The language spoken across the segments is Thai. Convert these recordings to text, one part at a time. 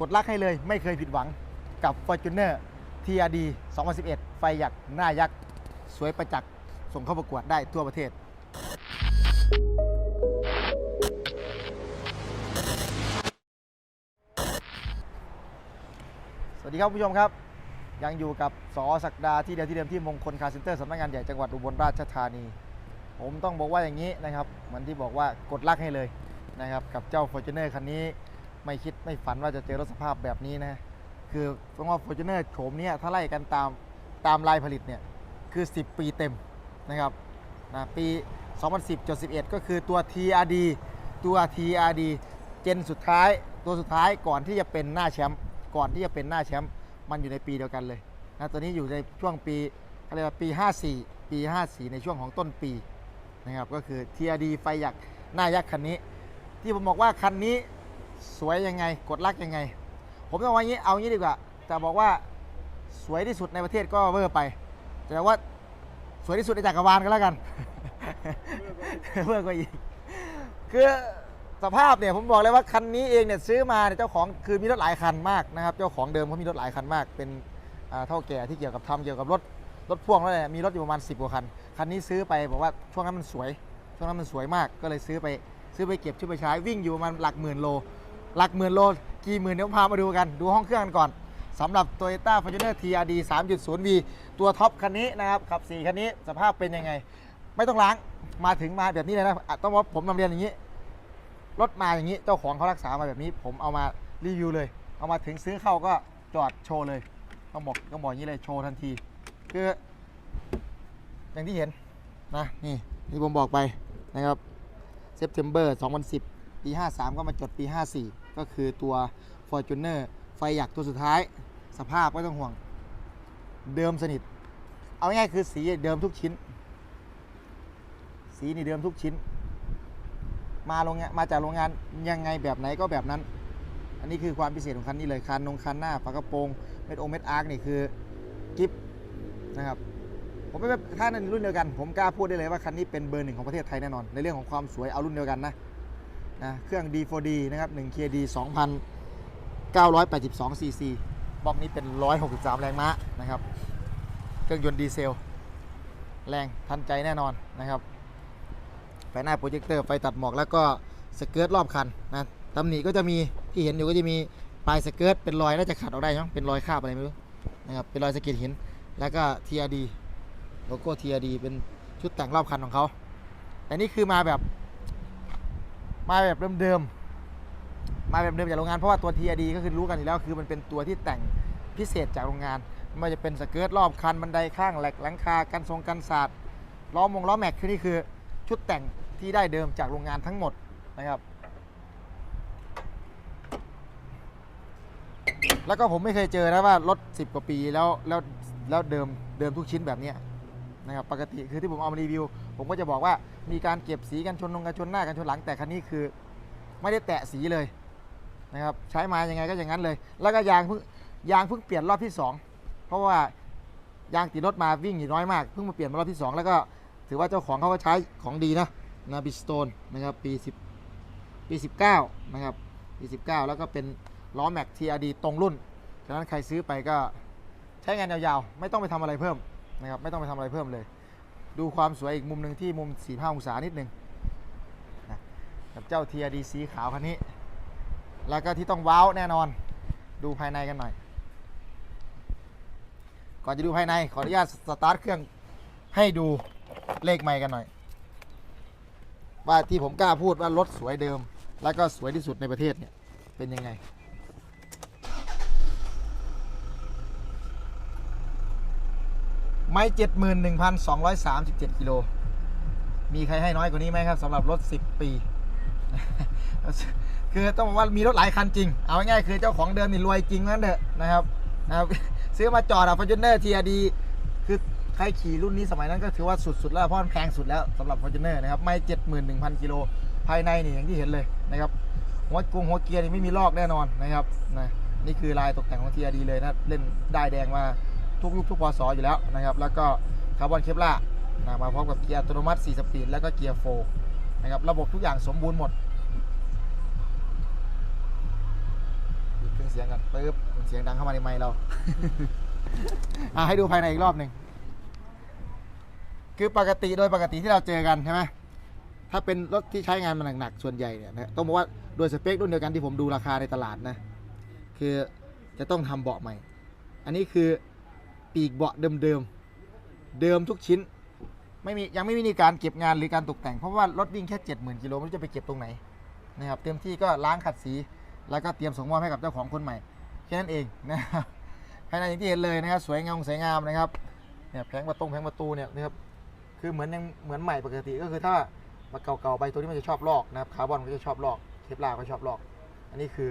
กดลักให้เลยไม่เคยผิดหวังกับ Fortuner TRD 2011 ไฟหยักหน้ายักษ์ สวยประจักษ์ ส่งเข้าประกวดได้ทั่วประเทศ สวัสดีครับผู้ชมครับ ยังอยู่กับสอศักดาที่เดียวที่เดิมที่มงคลคาร์เซ็นเตอร์สำนักงานใหญ่จังหวัดอุบลราชธานี ผมต้องบอกว่าอย่างนี้นะครับ เหมือนที่บอกว่ากดลักให้เลยนะครับ กับเจ้า Fortuner คันนี้ ไม่คิดไม่ฝันว่าจะเจอรถสภาพแบบนี้นะ คือเพราะว่า Fortuner โฉมเนี้ยถ้าไล่กันตามตามลายผลิตเนี่ย คือ 10 ปีเต็มนะครับนะปี 2010จด11 ก็คือตัว TRD ตัว TRD เจนสุดท้ายตัวสุดท้ายก่อนที่จะเป็นหน้าแชมป์ก่อนที่จะเป็นหน้าแชมป์มันอยู่ในปีเดียวกันเลยนะตัวนี้อยู่ในช่วงปีเขาเรียกว่าปี 54 ปี 54 ในช่วงของต้นปีนะครับก็คือ TRD ไฟยักษ์หน้ายักษ์คันนี้ ที่ผมบอกว่าคันนี้ สวยยังไง กดลักยังไง ผมต้องว่างี้เอางี้ดีกว่าจะบอกว่าสวยที่สุดในประเทศก็เวอร์ไป แต่ว่าสวยที่สุดในจักรวาลก็แล้วกันเวอร์กว่าอีกคือสภาพเนี่ยผมบอกเลยว่าคันนี้เองเนี่ยซื้อมาเนี่ยเจ้าของคือมีรถหลายคันมากนะครับ เจ้าของเดิมเขามีรถหลายคันมาก เป็นเท่าแก่ที่เกี่ยวกับทำเกี่ยวกับรถรถพ่วงแล้วเนี่ยมีรถอยู่ประมาณ 10กว่าคันคันนี้ซื้อไปบอกว่าช่วงนั้นมันสวย ช่วงนั้นมันสวยมากก็เลยซื้อไปซื้อไปเก็บชื่อไปใช้วิ่งอยู่ประมาณหลักหมื่นโล หลักหมื่นโลกี่หมื่นเดี๋ยวพามาดูกัน ดูห้องเครื่องกันก่อนสำหรับ Toyota Fortuner TRD 3.0V ตัวท็อปคันนี้นะครับขับ4คันนี้สภาพเป็นยังไง ไม่ต้องล้างมาถึงมาแบบนี้เลยนะต้องว่าผมนำเรียนอย่างนี้รถมาอย่างนี้เจ้าของเขารักษามาแบบนี้ ผมเอามารีวิวเลย เอามาถึงซื้อเข้าก็จอดโชว์เลยต้องบอกต้องบอกอย่างนี้เลยโชว์ทันที คืออย่างที่เห็นนะนี่ที่ผมบอกไปนะครับเซปเทมเบอร์ 2010 ปี 53 ก็มาจดปี 54 ก็คือตัว Fortuner ไฟหยักตัวสุดท้าย สภาพไม่ต้องห่วง เดิมสนิท เอาง่ายคือสีเดิมทุกชิ้น สีนี่เดิมทุกชิ้น มาโรงงานมาจากโรงงานยังไงแบบไหนก็แบบนั้น อันนี้คือความพิเศษของคันนี้เลยคันนงคันหน้าฝากระโปรงเม็ดโอเม็ดอาร์คนี่คือกิฟนะครับผมไม่ถ้าในรุ่นเดียวกัน ผมกล้าพูดได้เลยว่าคันนี้เป็นเบอร์หนึ่งของประเทศไทยแน่นอน ในเรื่องของความสวยเอารุ่นเดียวกันนะ นะเครื่อง D4D นะครับ1 KD 2,982 cc บล็อกนี้เป็น 163 แรงม้านะครับ เครื่องยนต์ดีเซล แรงทันใจแน่นอนนะครับ ไฟหน้าโปรเจคเตอร์ไฟตัดหมอกแล้วก็สเกิร์ตรอบคันนะตำหนิก็จะมีที่เห็นอยู่ก็จะมีปลายสเกิร์ตเป็นรอยน่าจะขัดออกได้เนาะเป็นรอยคราบอะไรไม่รู้นะครับเป็นรอยสะเก็ดหินแล้วก็ TRD โลโก้ TRD เป็นชุดแต่งรอบคันของเขาแต่นี่คือมาแบบ มาแบบเดิมๆมาแบบเดิมจากโรงงานเพราะว่าตัว TRD ก็คือรู้กันอยู่แล้วคือมันเป็นตัวที่แต่งพิเศษจากโรงงานไม่ว่าจะเป็นสเกิร์ตรอบคันบันไดข้างแหลกหลังคากันทรงกันศาสตร์ล้อมงล้อแม็กคือนี่คือชุดแต่งที่ได้เดิมจากโรงงานทั้งหมดนะครับ แล้วก็ผมไม่เคยเจอนะว่ารถ 10 กว่าปีแล้วแล้วแล้วเดิมเดิมทุกชิ้นแบบเนี้ย นะครับปกติคือที่ผมเอามารีวิว ผมก็จะบอกว่ามีการเก็บสีกันชนลงกันชนหน้ากันชนหลังแต่คันนี้คือ ไม่ได้แตะสีเลยนะครับใช้มายังไงก็อย่างนั้นเลย แล้วก็ยางเพิ่งยางเพิ่งเปลี่ยนรอบที่ 2 เพราะว่ายางติดรถมาวิ่งอยู่น้อยมากเพิ่งมาเปลี่ยนมารอบที่ 2 แล้วก็ถือว่าเจ้าของเขาก็ใช้ของดีนะนาบิสโตนนะครับปี 10 ปี 19 นะครับปี 19 แล้วก็เป็นล้อแม็ก TRD ตรงรุ่น ฉะนั้นใครซื้อไปก็ใช้งานยาวๆ ไม่ต้องไปทำอะไรเพิ่ม นะครับไม่ต้องไปทำอะไรเพิ่มเลย ดูความสวยอีกมุมหนึ่งที่มุม 45 องศานิดหนึงนะกับเจ้า TRD สีขาวคันนี้ แล้วก็ที่ต้องว้าวแน่นอน ดูภายในกันหน่อย ก่อนจะดูภายในขออนุญาตสตาร์ทเครื่องให้ดูเลขใหม่กันหน่อย ว่าที่ผมกล้าพูดว่ารถสวยเดิม แล้วก็สวยที่สุดในประเทศเนี่ยเป็นยังไง ไม่เจ็ดหมื่นหนึ่งพันสองร้อยสามสิบเจ็ดกิโล มีใครให้น้อยกว่านี้ไหมครับสำหรับรถสิบปี คือต้องบอกว่ามีรถหลายคันจริง เอาง่ายๆคือเจ้าของเดิมนี่รวยจริงนั่นเถอะนะครับนะครับ ซื้อมาจอดอะฟอร์จูเนอร์ทีอดีคือใครขี่รุ่นนี้สมัยนั้นก็ถือว่าสุดๆแล้วเพราะมันแพงสุดแล้วสำหรับฟอร์จูเนอร์นะครับ ไม่เจ็ดหมื่นหนึ่งพันกิโลภายในนี่อย่างที่เห็นเลยนะครับหัวกรุงหัวเกียร์นี่ไม่มีลอกแน่นอนนะครับนะนี่คือลายตกแต่งของ TRD เลยนะเล่นได้แดงมา ทุกยุคทุกพศอยู่แล้วนะครับ แล้วก็คาร์บอนเคปล่านะมาพร้อมกับเกียร์อัตโนมัติ 4 สปีด แล้วก็เกียร์โฟร์นะครับ ระบบทุกอย่างสมบูรณ์หมดอีกเครื่องเสียงกันปึ๊บเสียงดังเข้ามาในไมค์เรา อะให้ดูภายในอีกรอบหนึ่ง คือปกติโดยปกติที่เราเจอกันใช่ไหมถ้าเป็นรถที่ใช้งานมันหนักๆ ส่วนใหญ่เนี่ยนะต้องบอกว่าโดยสเปครุ่นเดียวกันที่ผมดูราคาในตลาดนะ คือจะต้องทำเบาะใหม่ อันนี้คือ ปีกเบาะเดิมๆเดิมทุกชิ้น ไม่มียังไม่มีการเก็บงานหรือการตกแต่ง เพราะว่ารถวิ่งแค่ 70,000กิโลไม่รู้จะไปเก็บตรงไหนนะครับเต็มที่ก็ล้างขัดสี แล้วก็เตรียมส่งมอบให้กับเจ้าของคนใหม่แค่นั้นเองนะครับภายในอย่างที่เห็นเลยนะครับสวยงามสวยงามนะครับเนี่ยแผงประตูแผงประตูเนี่ยนะครับคือเหมือนยังเหมือนใหม่ปกติก็คือถ้ามาเก่าๆไปตัวนี้มันจะชอบลอกนะครับคาร์บอนก็จะชอบลอกเคปลาก็ชอบลอก อันนี้คือ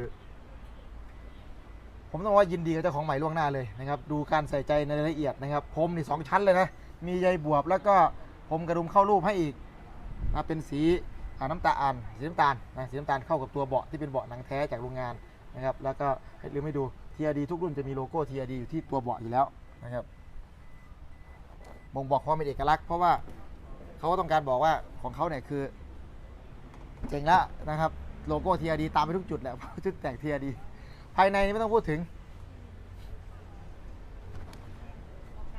ผมต้องว่ายินดีกับเจ้าของใหม่ล่วงหน้าเลยนะครับ ดูการใส่ใจในรายละเอียดนะครับ ผมนี่สองชั้นเลยนะ มีใยบวบแล้วก็ผมกระดุมเข้ารูปให้อีกนะเป็นสีน้ำตาลสีน้ำตาลนะสีน้ำตาลเข้ากับตัวเบาะที่เป็นเบาะหนังแท้จากโรงงานนะครับ แล้วก็ให้ลืมให้ดู TRD ทุกรุ่นจะมีโลโก้ TRD อยู่ที่ตัวเบาะอยู่แล้วนะครับบ่งบอกความเป็นเอกลักษณ์เพราะว่าเขาก็ต้องการบอกว่าของเขาเนี่ยคือเจ๋งแล้วนะครับ โลโก้ TRD ตามไปทุกจุดแหละเพราะจุดแตก TRD ภายในนี่ไม่ต้องพูดถึง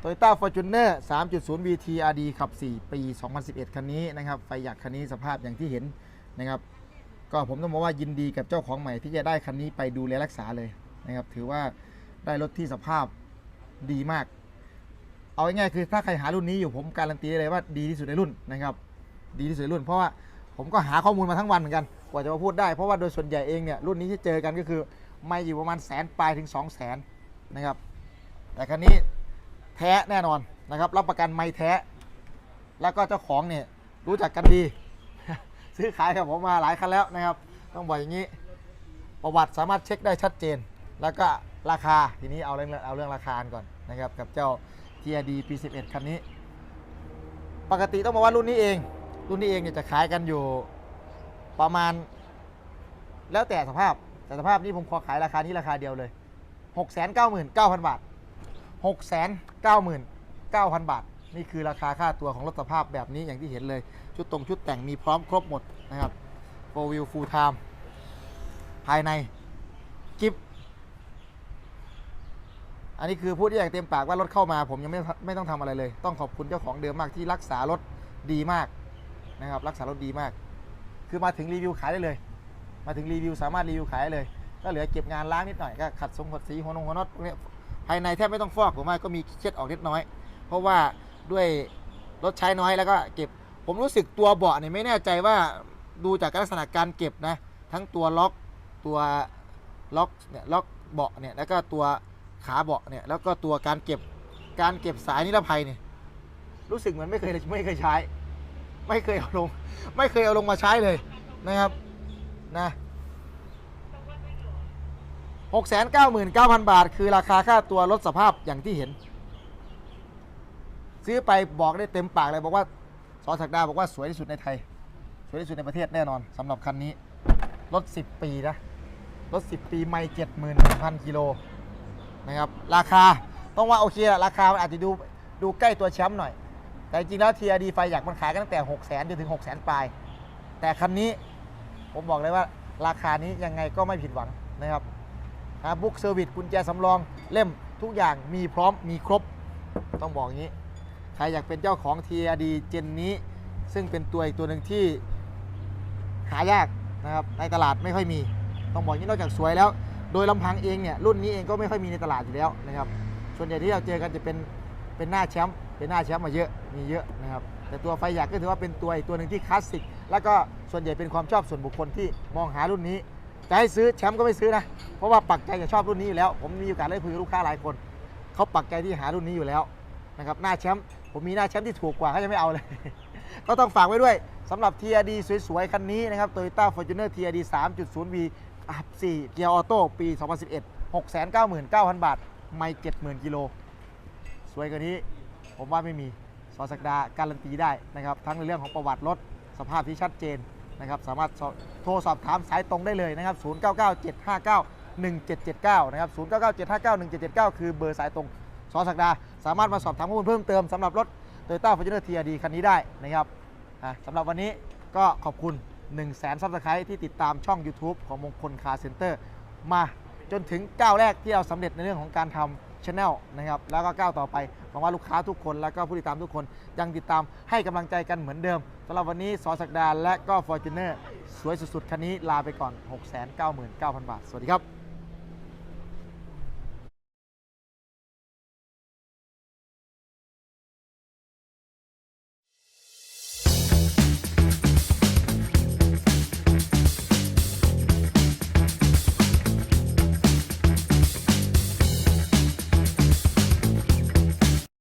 Toyota Fortuner 3.0 VT RD ขับ 4 ปี 2011 คันนี้นะครับ ไฟหยักคันนี้สภาพอย่างที่เห็นนะครับ ก็ผมต้องบอกว่ายินดีกับเจ้าของใหม่ที่จะได้คันนี้ไปดูแลรักษาเลยนะครับ ถือว่าได้รถที่สภาพดีมาก เอาง่ายๆคือถ้าใครหารุ่นนี้อยู่ผมการันตีเลยว่าดีที่สุดในรุ่นนะครับ ดีที่สุดในรุ่น เพราะว่าผมก็หาข้อมูลมาทั้งวันเหมือนกัน กว่าจะมาพูดได้ เพราะว่าโดยส่วนใหญ่เองเนี่ยรุ่นนี้ที่เจอกันก็คือ ไม่อยู่ประมาณแสนปลายถึง2 0 0แสนนะครับ แต่คันนี้แท้แน่นอนนะครับ รับประกันไม่แท้ แล้วก็เจ้าของเนี่ยรู้จักกันดี ซื้อขายกับผมมาหลายคันแล้วนะครับ ต้องบอกอย่างนี้ ประวัติสามารถเช็คได้ชัดเจน แล้วก็ราคาทีนี้เอาเรื่องเอาเรื่องราคาก่อนนะครับ กับเจ้า TRD ปี11 คันนี้ ปกติต้องบอกว่ารุ่นนี้เอง รุ่นนี้เองเนี่ยจะขายกันอยู่ประมาณ แล้วแต่สภาพ แต่สภาพนี้ผมขอขายราคานี้ราคาเดียวเลย 699,000 บาท 699,000 บาท นี่คือราคาค่าตัวของรถสภาพแบบนี้อย่างที่เห็นเลย ชุดตรงชุดแต่งมีพร้อมครบหมดนะครับ4 wheel full time ภายในกิฟอันนี้คือพูดได้อย่างเต็มปากว่ารถเข้ามา ผมยังไม่ไม่ต้องทำอะไรเลย ต้องขอบคุณเจ้าของเดิมมากที่รักษารถดีมากนะครับ รักษารถดีมาก คือมาถึงรีวิวขายได้เลย มาถึงรีวิวสามารถรีวิวขายเลย ก็เหลือเก็บงานล้างนิดหน่อยก็ขัดทรงขัดสีหัวนงหัวน็อตพวกเนี้ยภายในแทบไม่ต้องฟอกผมว่าก็มีเช็ดออกเล็กน้อย เพราะว่าด้วยรถใช้น้อยแล้วก็เก็บผมรู้สึกตัวเบาะเนี่ยไม่แน่ใจว่าดูจากลักษณะการเก็บนะทั้งตัวล็อกตัวล็อกเนี่ยล็อกเบาะเนี่ยแล้วก็ตัวขาเบาะเนี่ยแล้วก็ตัวการเก็บการเก็บสายนิรภัยเนี่ยรู้สึกเหมือนไม่เคยไม่เคยใช้ ไม่เคยเอาลง ไม่เคยเอาลงมาใช้เลยนะครับ นะหกแสนเก้าหมื่นเก้าพันบาท คือราคาค่าตัวรถสภาพอย่างที่เห็น ซื้อไปบอกได้เต็มปากเลยบอกว่าสอศักดาบอกว่าสวยที่สุดในไทย สวยที่สุดในประเทศแน่นอนสำหรับคันนี้ รถ 10 ปีนะรถ 10 ปีไม่เจ็ดหมื่นพันกิโลนะครับราคาต้องว่าโอเคละราคามันอาจจะดูดูใกล้ตัวแชมป์หน่อย แต่จริงๆแล้ว TRD ไฟอยากมันขายกันตั้งแต่ 6 0 0 0 0 0จนถึง 6 0 0 0 0 0ปลาย แต่คันนี้ ผมบอกเลยว่าราคานี้ยังไงก็ไม่ผิดหวังนะครับบุ๊กเซอร์วิสกุญแจสำรองเล่มทุกอย่างมีพร้อมมีครบ ต้องบอกอย่างนี้ ใครอยากเป็นเจ้าของ TRD เจนนี้ ซึ่งเป็นตัวอีกตัวหนึ่งที่หายากนะครับในตลาดไม่ค่อยมี ต้องบอกอย่างนี้นอกจากสวยแล้ว โดยลำพังเองเนี่ยรุ่นนี้เองก็ไม่ค่อยมีในตลาดอยู่แล้วนะครับส่วนใหญ่ที่เราเจอกันจะเป็นเป็นหน้าแชมป์เป็นหน้าแชมป์มาเยอะมีเยอะนะครับแต่ตัวไฟหยักก็ถือว่าเป็นตัวอีกตัวหนึ่งที่คลาสสิก แล้วก็ส่วนใหญ่เป็นความชอบส่วนบุคคลที่มองหารุ่นนี้ จะให้ซื้อแชมป์ก็ไม่ซื้อนะ เพราะว่าปักใจจะชอบรุ่นนี้อยู่แล้ว ผมมีโอกาสได้คุยกับลูกค้าหลายคน เขาปักใจที่หารุ่นนี้อยู่แล้วนะครับหน้าแชมป์ผมมีหน้าแชมป์ที่ถูกกว่าเขาจะไม่เอาเลย ก็ต้องฝากไว้ด้วยสำหรับ TRD สวยๆ คันนี้นะครับ Toyota Fortuner TRD 3.0V อัพ4เกียร์ออโต้ปี 2011 699,000 บาท ไม่ 70,000 กิโล สวยกว่านี้ ผมว่าไม่มี สอสักดาการันตีได้นะครับ ทั้งในเรื่องของประวัติรถ สภาพที่ชัดเจนนะครับสามารถโทรสอบถามสายตรงได้เลยนะครับ 0997591779 นะครับ 0997591779 คือเบอร์สายตรงสอสักดา สามารถมาสอบถามข้อมูลเพิ่มเติมสำหรับรถ Toyota Fortuner TRD คันนี้ได้นะครับสำหรับวันนี้ก็ขอบคุณ 1 0 0 0 0 0ซับสไครต์ที่ติดตามช่อง YouTube ของมงคลคาร์เซ็นเตอร์มาจนถึงก้าวแรกที่เราสำเร็จในเรื่องของการทำ ช anel นะครับแล้วก็ก้าวต่อไปหวังว่าลูกค้าทุกคน แล้วก็ผู้ติดตามทุกคนยังติดตามให้กำลังใจกันเหมือนเดิมสำหรับวันนี้สอศักดาและก็ Fortuner สวยสุดๆคันนี้ลาไปก่อน 699,000 บาท สวัสดีครับ